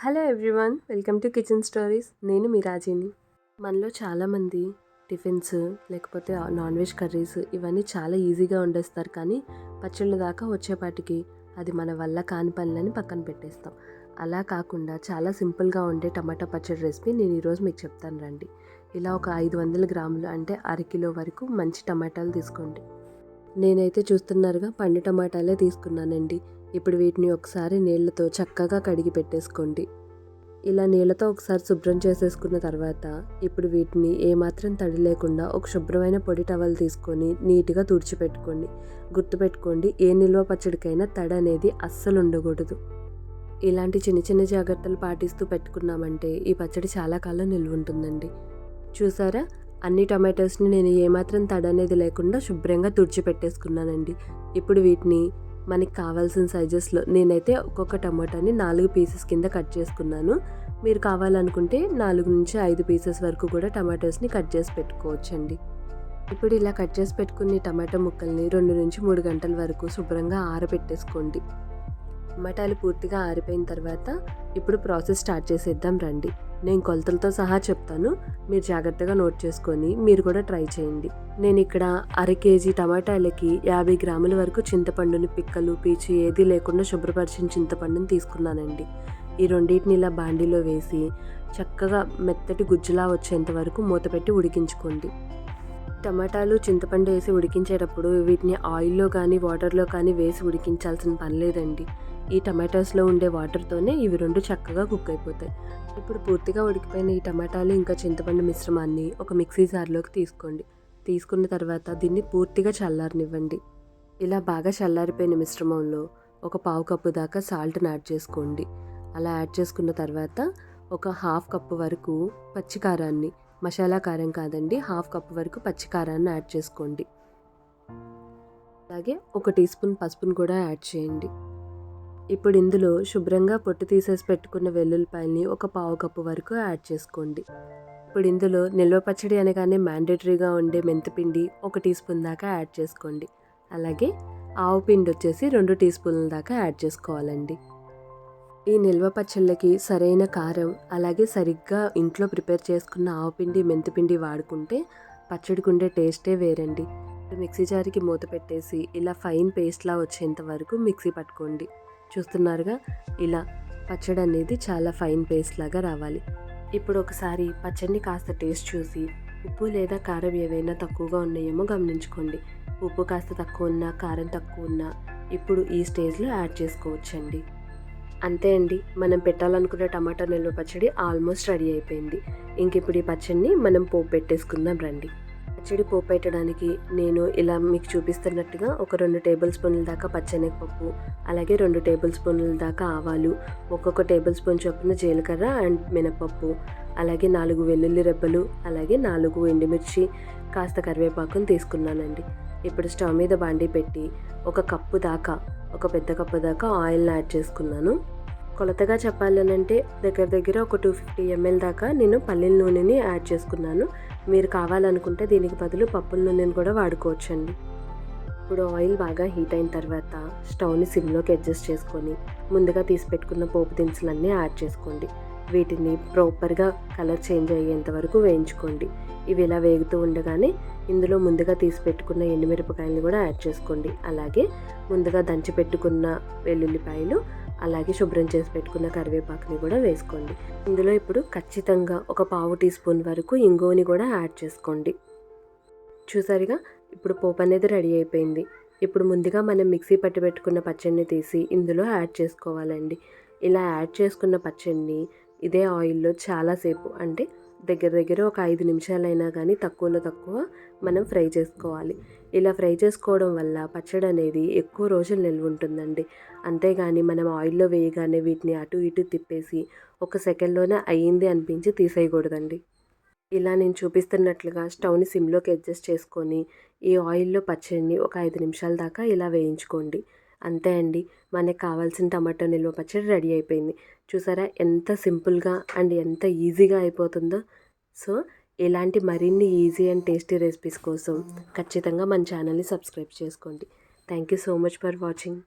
Hello everyone welcome to kitchen stories నేను మీ రాజీని. మనలో చాలామంది టిఫిన్స్ లేకపోతే నాన్ వెజ్ కర్రీస్ ఇవన్నీ చాలా ఈజీగా వండేస్తారు కానీ పచ్చళ్ళ దాకా వచ్చేపాటికి అది మన వల్ల కాని పనులని పక్కన పెట్టేస్తాం. అలా కాకుండా చాలా సింపుల్గా ఉండే టమాటా పచ్చడి రెసిపీ నేను ఈరోజు మీకు చెప్తాను రండి. ఇలా ఒక ఐదు వందల గ్రాములు అంటే అరకిలో వరకు మంచి టమాటాలు తీసుకోండి. నేనైతే చూస్తున్నారుగా పండు టమాటాలే తీసుకున్నానండి. ఇప్పుడు వీటిని ఒకసారి నీళ్ళతో చక్కగా కడిగి పెట్టేసుకోండి. ఇలా నీళ్ళతో ఒకసారి శుభ్రం చేసేసుకున్న తర్వాత ఇప్పుడు వీటిని ఏమాత్రం తడి లేకుండా ఒక శుభ్రమైన పొడి టవల్ తీసుకొని నీట్గా తుడిచిపెట్టుకోండి. గుర్తుపెట్టుకోండి ఏ నిల్వ పచ్చడికైనా తడి అనేది అస్సలు ఉండకూడదు. ఇలాంటి చిన్న చిన్న జాగ్రత్తలు పాటిస్తూ పెట్టుకున్నామంటే ఈ పచ్చడి చాలా కాలం నిల్వ ఉంటుందండి. చూసారా? అన్ని టమాటోస్ని నేను ఏమాత్రం తడ అనేది లేకుండా శుభ్రంగా తుడిచిపెట్టేసుకున్నానండి. ఇప్పుడు వీటిని మనకి కావాల్సిన సైజెస్లో నేనైతే ఒక్కొక్క టమాటాని నాలుగు పీసెస్ కింద కట్ చేసుకున్నాను. మీరు కావాలనుకుంటే నాలుగు నుంచి ఐదు పీసెస్ వరకు కూడా టమాటోస్ని కట్ చేసి పెట్టుకోవచ్చండి. ఇప్పుడు ఇలా కట్ చేసి పెట్టుకుని టమాటో ముక్కల్ని రెండు నుంచి మూడు గంటల వరకు శుభ్రంగా ఆరబెట్టేసుకోండి. టమాటాలు పూర్తిగా ఆరిపోయిన తర్వాత ఇప్పుడు ప్రాసెస్ స్టార్ట్ చేసేద్దాం రండి. నేను కొలతలతో సహా చెప్తాను. మీరు జాగ్రత్తగా నోట్ చేసుకొని మీరు కూడా ట్రై చేయండి. నేను ఇక్కడ అర కేజీ టమాటాలకి యాభై గ్రాముల వరకు చింతపండుని పిక్కలు పీచు ఏది లేకుండా శుభ్రపరిచిన చింతపండుని తీసుకున్నానండి. ఈ రెండింటిని ఇలా బాండీలో వేసి చక్కగా మెత్తటి గుజ్జులా వచ్చేంత వరకు మూత పెట్టి ఉడికించుకోండి. టమాటాలు చింతపండు వేసి ఉడికించేటప్పుడు వీటిని ఆయిల్లో కానీ వాటర్లో కానీ వేసి ఉడికించాల్సిన పని లేదండి. ఈ టమాటోస్లో ఉండే వాటర్తోనే ఇవి రెండు చక్కగా కుక్ అయిపోతాయి. ఇప్పుడు పూర్తిగా ఉడికిపోయిన ఈ టమాటాలు ఇంకా చింతపండు మిశ్రమాన్ని ఒక మిక్సీ జార్లోకి తీసుకోండి. తీసుకున్న తర్వాత దీన్ని పూర్తిగా చల్లారనివ్వండి. ఇలా బాగా చల్లారిపోయిన మిశ్రమంలో ఒక పావు కప్పు దాకా సాల్ట్ని యాడ్ చేసుకోండి. అలా యాడ్ చేసుకున్న తర్వాత ఒక హాఫ్ కప్పు వరకు పచ్చికారాన్ని మసాలా కారం కాదండి హాఫ్ కప్ వరకు పచ్చికారాన్ని యాడ్ చేసుకోండి. అలాగే ఒక టీ స్పూన్ పసుపును కూడా యాడ్ చేయండి. ఇప్పుడు ఇందులో శుభ్రంగా పొట్టు తీసేసి పెట్టుకున్న వెల్లుల్లిపాయల్ని ఒక పావు కప్పు వరకు యాడ్ చేసుకోండి. ఇప్పుడు ఇందులో నిల్వ పచ్చడి అనగానే మ్యాండేటరీగా ఉండే మెంతిపిండి ఒక టీ స్పూన్ దాకా యాడ్ చేసుకోండి. అలాగే ఆవు పిండి వచ్చేసి రెండు టీ స్పూన్ల దాకా యాడ్ చేసుకోవాలండి. ఈ నిల్వ పచ్చళ్ళకి సరైన కారం అలాగే సరిగ్గా ఇంట్లో ప్రిపేర్ చేసుకున్న ఆవు పిండి మెంతిపిండి వాడుకుంటే పచ్చడికి ఉండే టేస్టే వేరండి. మిక్సీ జారికి మూత పెట్టేసి ఇలా ఫైన్ పేస్ట్లా వచ్చేంత వరకు మిక్సీ పట్టుకోండి. చూస్తున్నారుగా. ఇలా పచ్చడి అనేది చాలా ఫైన్ పేస్ట్ లాగా రావాలి. ఇప్పుడు ఒకసారి పచ్చడిని కాస్త టేస్ట్ చూసి ఉప్పు లేదా కారం ఏవైనా తక్కువగా ఉన్నాయేమో గమనించుకోండి. ఉప్పు కాస్త తక్కువ ఉన్నా కారం తక్కువ ఉన్నా ఇప్పుడు ఈ స్టేజ్లో యాడ్ చేసుకోవచ్చండి. అంతే అండి. మనం పెట్టాలనుకున్న టమాటా నిల్వ పచ్చడి ఆల్మోస్ట్ రెడీ అయిపోయింది. ఇంక ఇప్పుడు ఈ పచ్చడిని మనం పోపు పెట్టేసుకుందాం రండి. పచ్చడి పోపు నేను ఇలా మీకు చూపిస్తున్నట్టుగా ఒక రెండు టేబుల్ స్పూన్ల దాకా పచ్చెనగపప్పు అలాగే రెండు టేబుల్ స్పూన్ల దాకా ఆవాలు ఒక్కొక్క టేబుల్ స్పూన్ చొప్పున జీలకర్ర అండ్ మినపప్పు అలాగే నాలుగు వెల్లుల్లి రెబ్బలు అలాగే నాలుగు ఎండుమిర్చి కాస్త కరివేపాకుని తీసుకున్నానండి. ఇప్పుడు స్టవ్ మీద బాండీ పెట్టి ఒక కప్పు దాకా ఒక పెద్ద కప్పు దాకా ఆయిల్ని యాడ్ చేసుకున్నాను. కొలతగా చెప్పాలనంటే దగ్గర దగ్గర ఒక టూ ఫిఫ్టీ ఎంఎల్ దాకా నేను పల్లీల నూనెని యాడ్ చేసుకున్నాను. మీరు కావాలనుకుంటే దీనికి బదులు పప్పుల నూనెని కూడా వాడుకోవచ్చండి. ఇప్పుడు ఆయిల్ బాగా హీట్ అయిన తర్వాత స్టవ్ని సిమ్లోకి అడ్జస్ట్ చేసుకొని ముందుగా తీసి పెట్టుకున్న పోపు దినుసులన్నీ యాడ్ చేసుకోండి. వీటిని ప్రాపర్గా కలర్ చేంజ్ అయ్యేంత వరకు వేయించుకోండి. ఇవి ఇలా వేగుతూ ఉండగానే ఇందులో ముందుగా తీసి పెట్టుకున్న ఎండుమిరపకాయలను కూడా యాడ్ చేసుకోండి. అలాగే ముందుగా దంచి పెట్టుకున్న వెల్లుల్లిపాయలు అలాగే శుభ్రం చేసి పెట్టుకున్న కరివేపాకుని కూడా వేసుకోండి. ఇందులో ఇప్పుడు ఖచ్చితంగా ఒక పావు టీ స్పూన్ వరకు ఇంగువని కూడా యాడ్ చేసుకోండి. చూసారుగా? ఇప్పుడు పోపు అనేది రెడీ అయిపోయింది. ఇప్పుడు ముందుగా మనం మిక్సీ పట్టి పెట్టుకున్న పచ్చడిని తీసి ఇందులో యాడ్ చేసుకోవాలండి. ఇలా యాడ్ చేసుకున్న పచ్చడిని ఇదే ఆయిల్లో చాలాసేపు అంటే దగ్గర దగ్గర ఒక ఐదు నిమిషాలైనా కానీ తక్కువలో తక్కువ మనం ఫ్రై చేసుకోవాలి. ఇలా ఫ్రై చేసుకోవడం వల్ల పచ్చడి అనేది ఎక్కువ రోజులు నిల్వ ఉంటుందండి. అంతేగాని మనం ఆయిల్లో వేయగానే వీటిని అటు ఇటు తిప్పేసి ఒక సెకండ్లోనే అయ్యింది అనిపించి తీసేయకూడదండి. ఇలా నేను చూపిస్తున్నట్లుగా స్టవ్ని సిమ్లోకి అడ్జస్ట్ చేసుకొని ఈ ఆయిల్లో పచ్చడిని ఒక ఐదు నిమిషాల దాకా ఇలా వేయించుకోండి. అంతే అండి. మనకు కావాల్సిన టమాటో నిల్వ పచ్చడి రెడీ అయిపోయింది. చూసారా ఎంత సింపుల్గా అండ్ ఎంత ఈజీగా అయిపోతుందో. సో ఇలాంటి మరిన్ని ఈజీ అండ్ టేస్టీ రెసిపీస్ కోసం ఖచ్చితంగా మన ఛానల్ని సబ్స్క్రైబ్ చేసుకోండి. Thank you so much for watching.